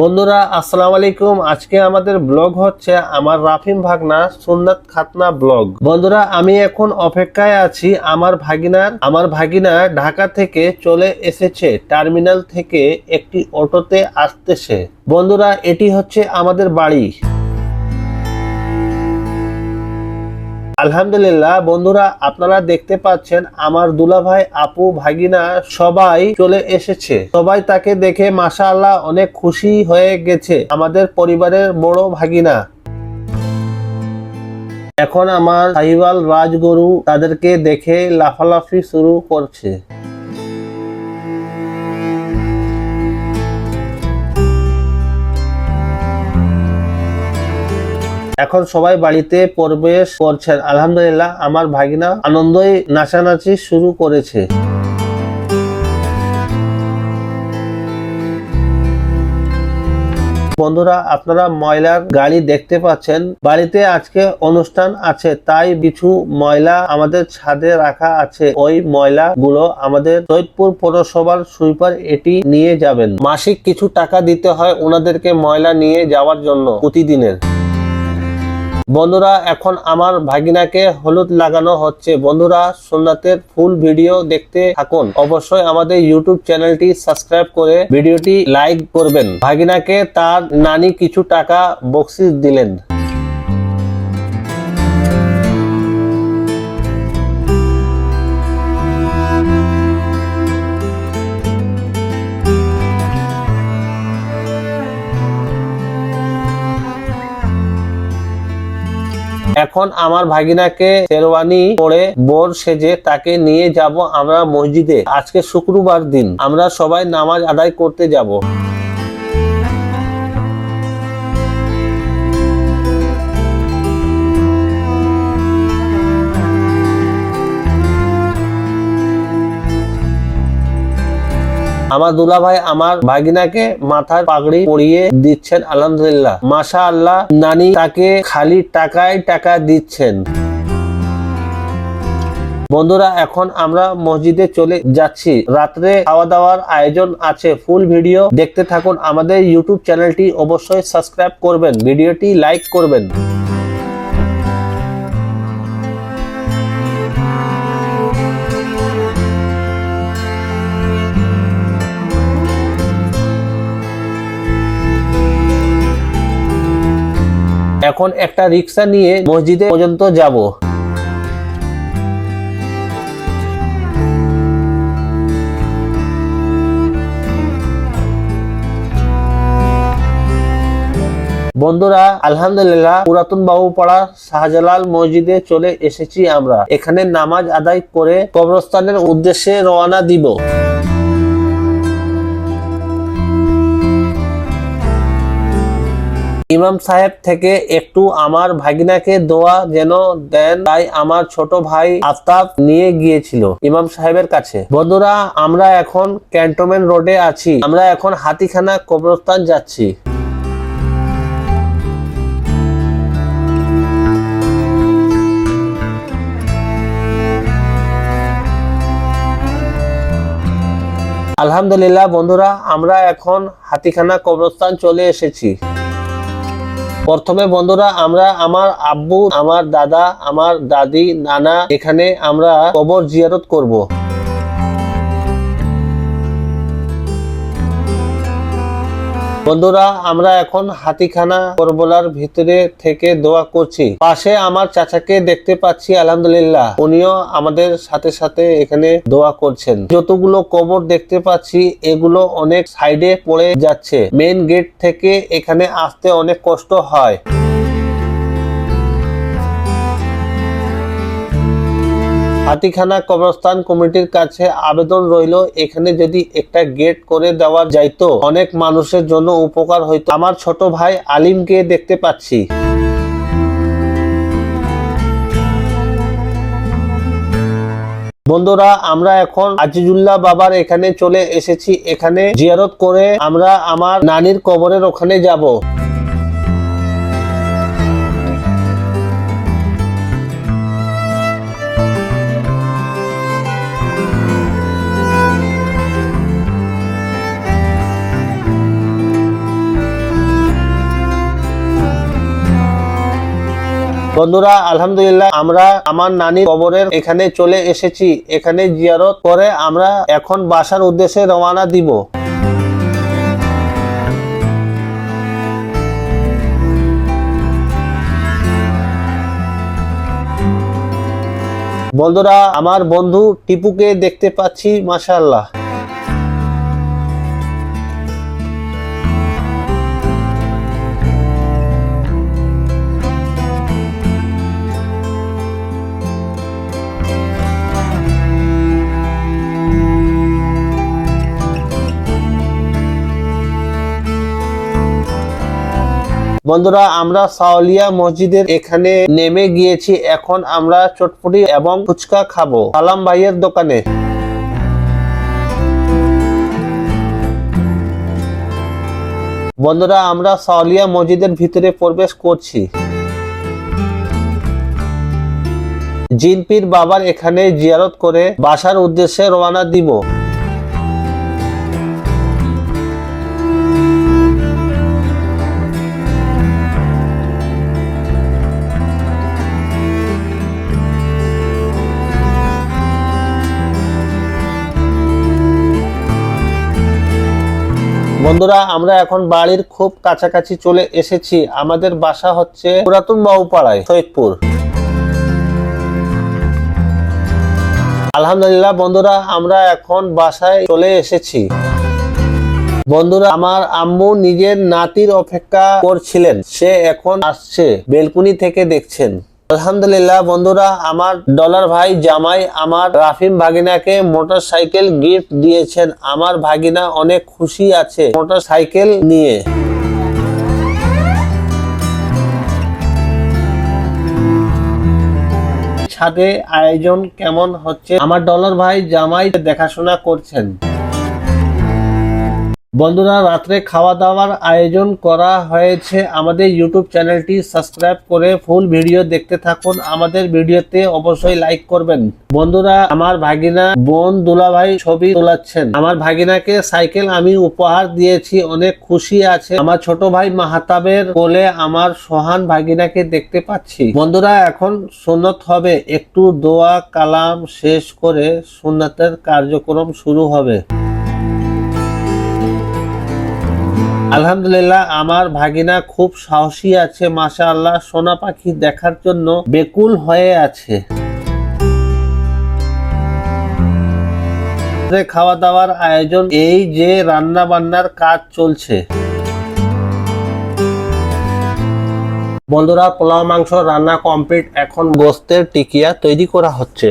বন্ধুরা, আসসালামু আলাইকুম। আজকে আমাদের ব্লগ হচ্ছে আমার রাফিম ভাগনা সুন্নাত খাতনা ব্লগ। বন্ধুরা, আমি এখন অপেক্ষায় আছি আমার ভাগিনার। আমার ভাগিনা ঢাকা থেকে চলে এসেছে, টার্মিনাল থেকে একটি অটোতে আসতেছে। বন্ধুরা, এটি হচ্ছে আমাদের বাড়ি। আলহামদুলিল্লাহ, বন্ধুরা আপনারা দেখতে পাচ্ছেন আমার দুলাভাই, আপু, ভাগিনা সবাই চলে এসেছে। সবাই তাকে দেখে মাসা আল্লাহ অনেক খুশি হয়ে গেছে আমাদের পরিবারের বড় ভাগিনা। এখন আমার সাহিবাল রাজগুরু তাদেরকে দেখে লাফালাফি শুরু করছে। এখন সবাই বাড়িতে প্রবেশ করছেন। আলহামদুলিল্লাহ, আমার ভাগিনা আনন্দই নাচানাচি শুরু করেছে। বন্ধুরা, আপনারা ময়লার গাড়ি দেখতে পাচ্ছেন। বাড়িতে আজকে অনুষ্ঠান আছে, তাই কিছু ময়লা আমাদের ছাদে রাখা আছে। ওই ময়লা গুলো আমাদের সৈয়দপুর পৌরসভার সুইপার এটি নিয়ে যাবেন। মাসিক কিছু টাকা দিতে হয় ওনাদেরকে ময়লা নিয়ে যাওয়ার জন্য প্রতিদিনের। বন্ধুরা, এখন আমার ভাগিনাকে হলুদ লাগানো হচ্ছে। বন্ধুরা সোনাতের ফুল ভিডিও দেখতে থাকুন। অবশ্যই আমাদের ইউটিউব চ্যানেলটি সাবস্ক্রাইব করে ভিডিওটি লাইক করবেন। ভাগিনাকে তার নানি কিছু টাকা বকশিস দিলেন। এখন আমার ভাগিনাকে শেরওয়ানি পরে বোর সেজে তাকে নিয়ে যাব আমরা মসজিদে। আজকে শুক্রবার দিন। আমরা সবাই নামাজ আদায় করতে যাব। আমার দুলা ভাই আমার ভাগিনাকে মাথায় পাগড়ি পরিয়ে দিচ্ছেন, আলহামদুলিল্লাহ। মাশা আল্লাহ নানি তাকে খালি টাকায় টাকা দিচ্ছেন। বন্ধুরা, এখন আমরা মসজিদে চলে যাচ্ছি। রাত্রে খাওয়া দাওয়ার আয়োজন আছে, ফুল ভিডিও। দেখতে থাকুন আমাদের ইউটিউব চ্যানেলটি, অবশ্যই সাবস্ক্রাইব করবেন। ভিডিওটি লাইক করবেন। এখন একটা রিক্সা নিয়ে মসজিদে পর্যন্ত যাব। বন্ধুরা, আলহামদুলিল্লাহ পুরাতন বাবুপাড়া শাহজালাল মসজিদে চলে এসেছি আমরা। এখানে নামাজ আদায় করে কবরস্থানের উদ্দেশ্যে রওনা দিব। ইমাম সাহেব থেকে একটু আমার ভাগিনাকে দোয়া যেন দেন, তাই আমার ছোট ভাই আফতাব নিয়ে গিয়েছিল ইমাম সাহেবের কাছে। বন্ধুরা, আমরা এখন ক্যান্টনমেন্ট রোডে আছি। আমরা এখন হাতিখানা কবরস্থান যাচ্ছি। আলহামদুলিল্লাহ বন্ধুরা, আমরা এখন হাতিখানা কবরস্থান চলে এসেছি। প্রথমে, বন্ধুরা, আমরা আমার আব্বু, আমার দাদা, আমার দাদি, নানা, এখানে আমরা কবর জিয়ারত করব। বন্ধুরা, আমরা এখন হাতিখানা করবলার ভিতরে থেকে দোয়া করছি। পাশে আমার চাচাকে দেখতে পাচ্ছি, আলহামদুলিল্লাহ। উনিও আমাদের সাথে সাথে এখানে দোয়া করছেন। যতগুলো কবর দেখতে পাচ্ছি, এগুলো অনেক সাইডে পড়ে যাচ্ছে। মেন গেট থেকে এখানে আসতে অনেক কষ্ট হয়। হাতিখানা কবরস্থান কমিটির কাছে আবেদন রইল, এখানে যদি একটা গেট করে দেওয়া যাইতো, অনেক মানুষের জন্য উপকার হইতো। আমার ছোট ভাই আলিমকে দেখতে পাচ্ছি। বন্ধুরা, আমরা এখন আজিজুল্লাহ বাবার এখানে চলে এসেছি। এখানে জিয়ারত করে আমরা আমার নানির কবরের ওখানে যাব। বন্ধুরা, আলহামদুলিল্লাহ, আমরা আমার নানির কবরের এখানে চলে এসেছি। এখানে জিয়ারত করে আমরা এখন বাসার উদ্দেশ্যে রওনা দিব। বন্ধুরা, আমার বন্ধু টিপুকে দেখতে পাচ্ছি, মাশাআল্লাহ। বন্ধুরা, আমরা সাওলিয়া মসজিদের এখানে নেমে গিয়েছি। এখন আমরা চটপটি এবং ফুচকা খাব। সালাম ভাইয়ের দোকানে। বন্ধুরা, আমরা সাওলিয়া মসজিদের ভিতরে প্রবেশ করছি। জিনপির বাবার এখানে জিয়ারত করে বাসার উদ্দেশ্যে রওনা দিব। বন্ধুরা, আমরা এখন বাড়ির খুব কাছাকাছি চলে এসেছি। আমাদের বাসা হচ্ছে পুরাতন বাবুপাড়ায় সৈয়দপুর। আলহামদুলিল্লাহ বন্ধুরা, আমরা এখন বাসায় চলে এসেছি। বন্ধুরা, আমার আম্মু নিজের নাতির অপেক্ষা করছিলেন। সে এখন আসছে, বেলকুনি থেকে দেখছেন। আলহামদুলিল্লাহ, বন্ধুরা, আমার ডলার ভাই জামাই, আমার রাফিম ভাগিনাকে মোটর সাইকেল গিফট দিয়েছেন। আমার ভাগিনা অনেক খুশি আছে মোটর সাইকেল নিয়ে। ছাদে আয়োজন কেমন হচ্ছে? আমার ডলার ভাই জামাই দেখাশোনা করছেন। বন্ধুরা, রাত্রে খাওয়া দাওয়ার আয়োজন করা হয়েছে। আমাদের ইউটিউব চ্যানেলটি সাবস্ক্রাইব করে ফুল ভিডিও দেখতে থাকুন। আমাদের ভিডিওতে অবশ্যই লাইক করবেন। বন্ধুরা, আমার ভাগিনা বোন দুলাভাই ছবি তোলাচ্ছেন। আমার ভাগিনাকে সাইকেল আমি উপহার দিয়েছি, অনেক খুশি আছে। আমার ছোট ভাই মাহাতাবের কোলে আমার সোহান ভাগিনাকে দেখতে পাচ্ছি। বন্ধুরা, এখন সুন্নত হবে। একটু দোয়া কালাম শেষ করে সুন্নতের কার্যক্রম শুরু হবে। আলহামদুলিল্লাহ, আমার ভাগিনা খুব সাহসী আছে মাশা আল্লাহ সোনা পাখি দেখার জন্য বেকুল হয়ে আছে। খাওয়া দাওয়ার আয়োজন, এই যে রান্না বান্নার কাজ চলছে। বন্ধুরা, পোলাও, মাংস রান্না কমপ্লিট, এখন গোস্তের টিকিয়া তৈরি করা হচ্ছে।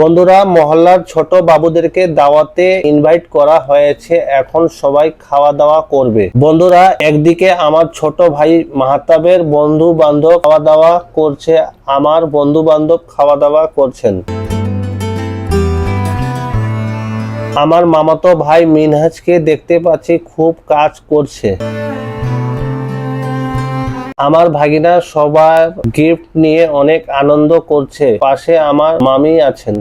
বন্ধুরা, মহল্লার ছোট বাবুদেরকে দাওয়াতে ইনভাইট করা হয়েছে। এখন সবাই খাওয়া দাওয়া করবে। বন্ধুরা, একদিকে আমার ছোট ভাই মাহাতাবের বন্ধু বান্ধব খাওয়া দাওয়া করছে, আমার বন্ধু বান্ধব খাওয়া দাওয়া করছেন। আমার মামাতো ভাই মিনহাজকে দেখতে পাচ্ছি, খুব কাজ করছে। আমার ভাগিনা সবার গিফট নিয়ে অনেক আনন্দ করছে। পাশে আমার মামি আছেন।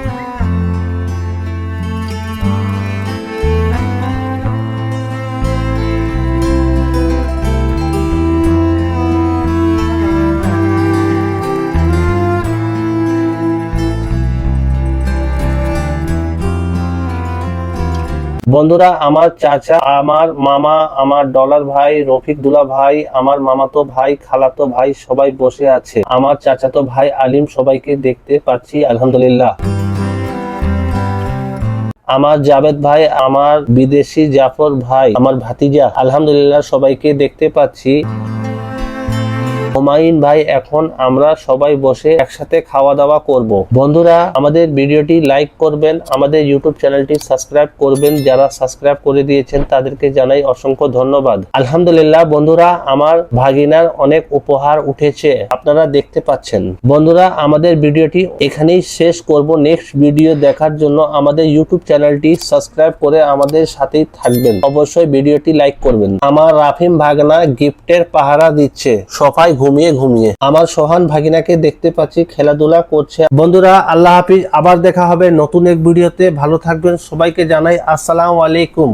বন্ধুরা, আমার চাচা, আমার মামা, আমার ডলার ভাই, রফিক দুলা ভাই, আমার মামাতো ভাই, খালাতো ভাই সবাই বসে আছে। আমার চাচাতো ভাই আলিম সবাইকে দেখতে পাচ্ছি, আলহামদুলিল্লাহ। আমার জাবেদ ভাই, আমার বিদেশি জাফর ভাই, আমার ভাতিজা, আলহামদুলিল্লাহ সবাইকে দেখতে পাচ্ছি। হুমায়ুন ভাই, এখন আমরা সবাই বসে একসাথে খাওয়া দাওয়া করব। বন্ধুরা, আমাদের ভিডিওটি লাইক করবেন, আমাদের ইউটিউব চ্যানেলটি সাবস্ক্রাইব করবেন। যারা সাবস্ক্রাইব করে দিয়েছেন, তাদেরকে জানাই অসংখ্য ধন্যবাদ। আলহামদুলিল্লাহ, বন্ধুরা, আমার ভাগিনার অনেক উপহার উঠেছে। আপনারা দেখতে পাচ্ছেন। বন্ধুরা, আমাদের ভিডিওটি এখানেই শেষ করব। নেক্সট ভিডিও দেখার জন্য আমাদের ইউটিউব চ্যানেলটি সাবস্ক্রাইব করে আমাদের সাথেই থাকবেন। অবশ্যই ভিডিওটি লাইক করবেন। আমার রাফিম ভাগনা গিফটের পাহারা দিচ্ছে। সবাই ঘুমিয়ে ঘুমিয়ে। আমার সোহান ভাগিনাকে দেখতে পাচ্ছি, খেলাধুলা করছে। বন্ধুরা, আল্লাহ হাফিজ, আবার দেখা হবে নতুন এক ভিডিওতে। ভালো থাকবেন, সবাইকে জানাই আসসালাম আলাইকুম।